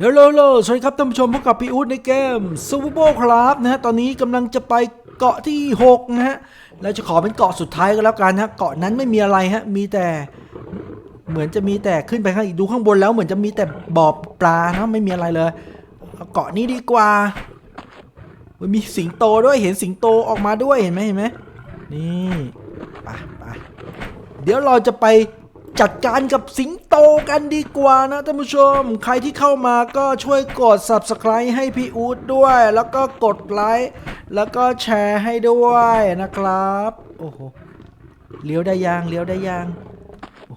เฮลโลโลสวัสดีครับท่านผู้ชมพบกับพี่อู๊ดในเกมซูเปอร์โบครับนะฮะตอนนี้กำลังจะไปเกาะที่ 6 นะฮะแล้วจะขอเป็นเกาะสุดท้ายก็แล้วกันนะเกาะนั้นไม่มีอะไรฮะมีแต่เหมือนจะมีแต่ขึ้นไปข้างอีกดูข้างบนแล้วเหมือนจะมีแต่บ่อปลานะไม่มีอะไรเลยเอาเกาะนี้ดีกว่าเฮ้ยมีสิงโตด้วยเห็นสิงโตออกมาด้วยเห็นไหมเห็นไหมนี่ไปไปเดี๋ยวเราจะไป จัดการกับสิงโตกันดีกว่านะท่านผู้ชม ใครที่เข้ามาก็ช่วยกด subscribe ให้พี่อู๊ดด้วย แล้วก็กดไลค์แล้วก็แชร์ให้ด้วยนะครับ โอ้โหเลี้ยวได้ยางเลี้ยวได้ยางโอ้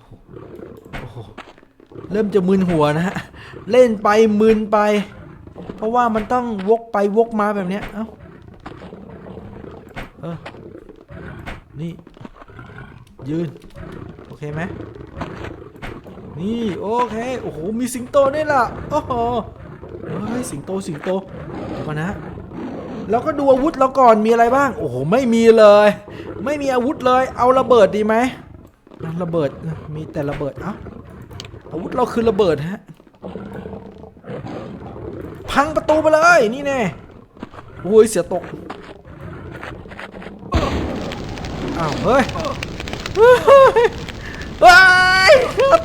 โหเริ่มจะมึนหัวนะฮะเล่นไปมึนไป เพราะว่ามันต้องวกไปวกมาแบบเนี้ยเอ้าเออนี่ยืน โอเคไหมนี่โอเคโอ้โหมีสิงโตด้วยล่ะโอ้โหเฮ้ยสิงโตสิงโตเดี๋ยวก่อนนะแล้วก็ดูอาวุธเราก่อนมีอะไรบ้าง โอ้โหไม่มีเลย ไม่มีอาวุธเลยเอาระเบิดดีไหมระเบิดมีแต่ระเบิดเอ้าอาวุธเราคือระเบิดฮะพังประตูไปเลยนี่แน่โอ้ยเสียตกอ้าวเฮ้ย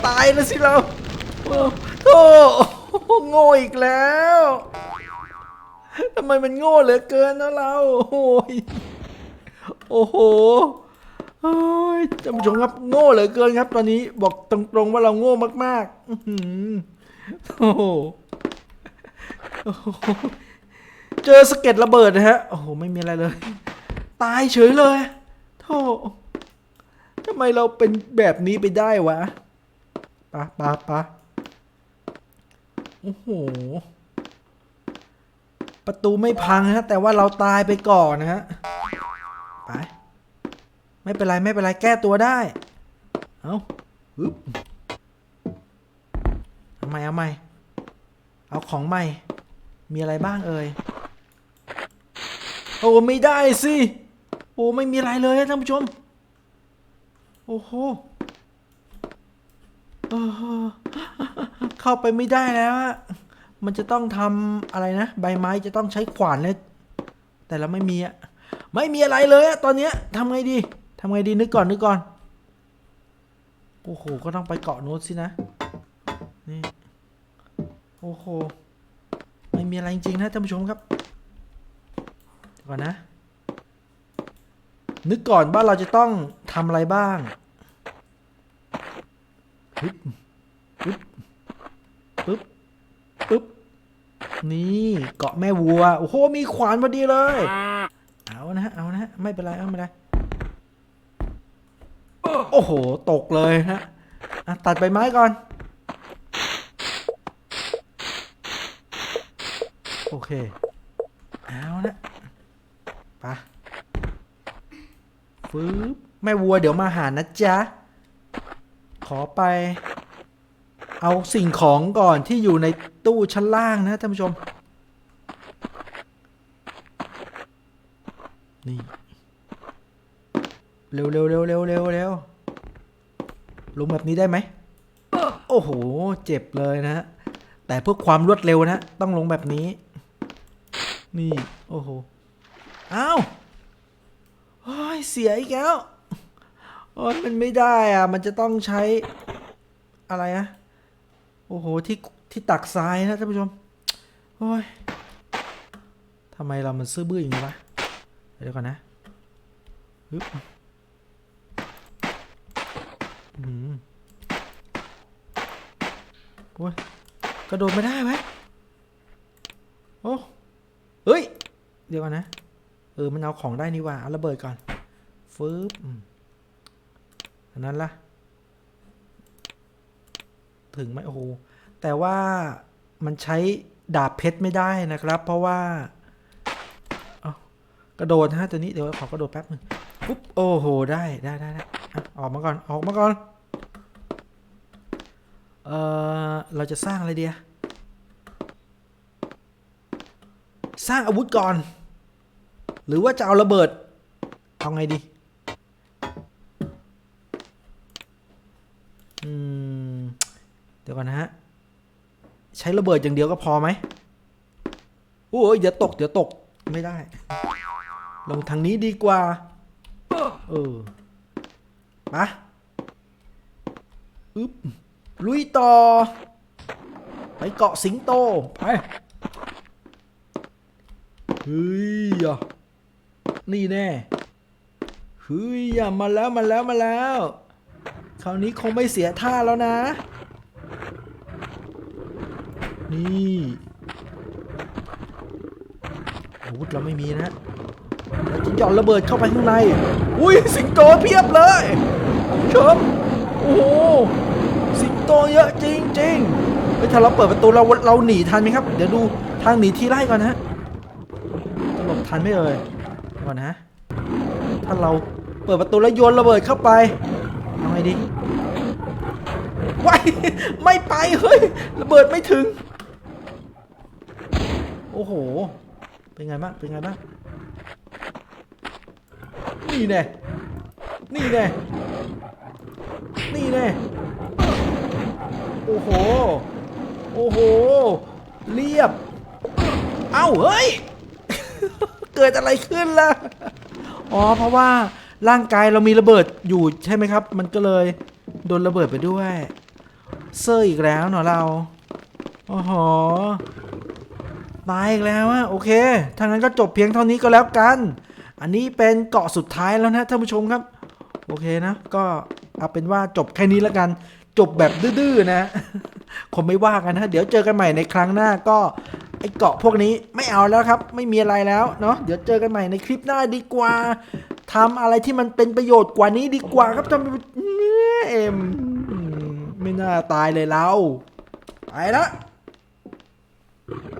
ตายแล้วสิเราโอ้โธ่โง่อีกแล้วทำไมมันโง่เหลือเกินนะเราโอ้ยโอ้โหโอ้ท่านผู้ชมครับโง่เหลือเกินครับ ตอนนี้บอกตรงๆว่าเราโง่มากๆอืโอ้โหเจอสเก็ดระเบิดนะฮะ โอ้โห ไม่มีอะไรเลย ตายเฉยเลยโธ่ทำไมเราเป็นแบบนี้ไปได้วะะปะปะโอ้โห ประตูไม่พังฮะ แต่ว่าเราตายไปก่อนนะฮะ ไป ไม่เป็นไร ไม่เป็นไร แก้ตัวได้ เอาฮึบเอาใหม่เอาใหม่ เอาของใหม่ มีอะไรบ้างเอ่ย โอ้ไม่ได้สิ โอ้ไม่มีอะไรเลยนะท่านผู้ชม โอ้โห เข้าไปไม่ได้แล้วมันจะต้องทำอะไรนะ ใบไม้จะต้องใช้ขวานเลย แต่เราไม่มีอะไม่มีอะไรเลยอะตอนเนี้ยทำไงดีทำไงดีนึกก่อนนึกก่อน โอ้โห ก็ต้องไปเกาะโน้ตสินะ นี่ โอ้โห ไม่มีอะไรจริงๆนะท่านผู้ชมครับก่อนนะ นึกก่อนว่าเราจะต้องทำอะไรบ้าง ปึ๊บปึ๊บปึ๊บปึ๊บนี่เกาะแม่วัว โอ้โห มีขวานพอดีเลย เอานะฮะ เอานะฮะ ไม่เป็นไร เอาไม่เป็นไรโอ้โห ตกเลยฮะอะตัดใบไม้ก่อน โอเค เอานะไปะฟื้บแม่วัวเดี๋ยวมาหานะจ๊ะ ขอไป เอาสิ่งของก่อนที่อยู่ในตู้ชั้นล่างนะท่านผู้ชม นี่ เร็วเร็วเร็วเร็วเร็วเร็วลงแบบนี้ได้ไหม โอ้โห เจ็บเลยนะฮะ แต่เพื่อความรวดเร็วนะ ต้องลงแบบนี้ นี่ โอ้โห อ้าว โอ้ย เสียอีกแล้ว โอ้ยมันไม่ได้อะ มันจะต้องใช้อะไรอะโอ้โห ที่ที่ตักทรายนะท่านผู้ชม โอ้ยทำไมเรามันซื่อบื้ออย่างนี้วะ เดี๋ยวก่อนนะฮึบอืมโอ้ยกระโดดไม่ได้ไหมโอ้เฮ้ย เดี๋ยวก่อนนะ เออ มันเอาของได้นี่ว่าเอาระเบิดก่อนฟืบ อันนั้นล่ะ ถึงไหมโอ้โห แต่ว่ามันใช้ดาบเพชรไม่ได้นะครับ เพราะว่า เอากระโดดฮะตัวนี้เดี๋ยวขอกระโดดแป๊บหนึ่งปุ๊บโอ้โห ได้ได้ได้ได้อะออกมาก่อนออกมาก่อน เออเราจะสร้างอะไรเดียสร้างอาวุธก่อน หรือว่าจะเอาระเบิด เอาไงดี ยวก่อนนะฮะ ใช้ระเบิดอย่างเดียวก็พอไหมโอ้ยเดี๋ยวตกเดี๋ยวตกไม่ได้ ลงทางนี้ดีกว่า เออมาอึ๊บลุยต่อ ไปเกาะสิงโต ไป เฮ้ยนี่แน่เฮ้ยมาแล้วมาแล้วมาแล้ว คราวนี้คงไม่เสียท่าแล้วนะ นี่อาวุธเราไม่มีนะเราจะหย่อนระเบิดเข้าไปข้างใน อุ้ยสิงโตเพียบเลยชมโอ้โหสิงโตเยอะจริงจริงๆเฮ้ยถ้าเราเปิดประตูเราเราหนีทันไหมครับ เดี๋ยวดูทางหนีทีไล่ก่อนนะฮะหลบทันไม่เอ่ยก่อนนะ ถ้าเราเปิดประตูแล้วโยนระเบิดเข้าไปเอาไงดีว้ายไม่ไปเฮ้ยระเบิดไม่ถึง โอ้โห เป็นไงบ้าง เป็นไงบ้าง นี่แน่นี่แน่นี่แน่โอ้โห โอ้โห เรียบ เอ้า เฮ้ย เกิดอะไรขึ้นล่ะ อ๋อ เพราะว่าร่างกายเรามีระเบิดอยู่ใช่ไหมครับ มันก็เลยโดนระเบิดไปด้วย เซอร์อีกแล้วเนาะเรา โอ้โห ตายอีกแล้วอะโอเคถ้างนั้นก็จบเพียงเท่านี้ก็แล้วกัน อันนี้เป็นเกาะสุดท้ายแล้วนะท่านผู้ชมครับ โอเคนะ ก็เอาเป็นว่าจบแค่นี้แล้วกัน จบแบบดื้อๆนะคงไม่ว่ากันนะเดี๋ยวเจอกันใหม่ในครั้งหน้าก็ไอเกาะพวกนี้ไม่เอาแล้วครับ ไม่มีอะไรแล้วเนาะเดี๋ยวเจอกันใหม่ในคลิปหน้าดีกว่าทำอะไรที่มันเป็นประโยชน์กว่านี้ดีกว่าครับทำเอ็มไม่น่าตายเลยเราไปละ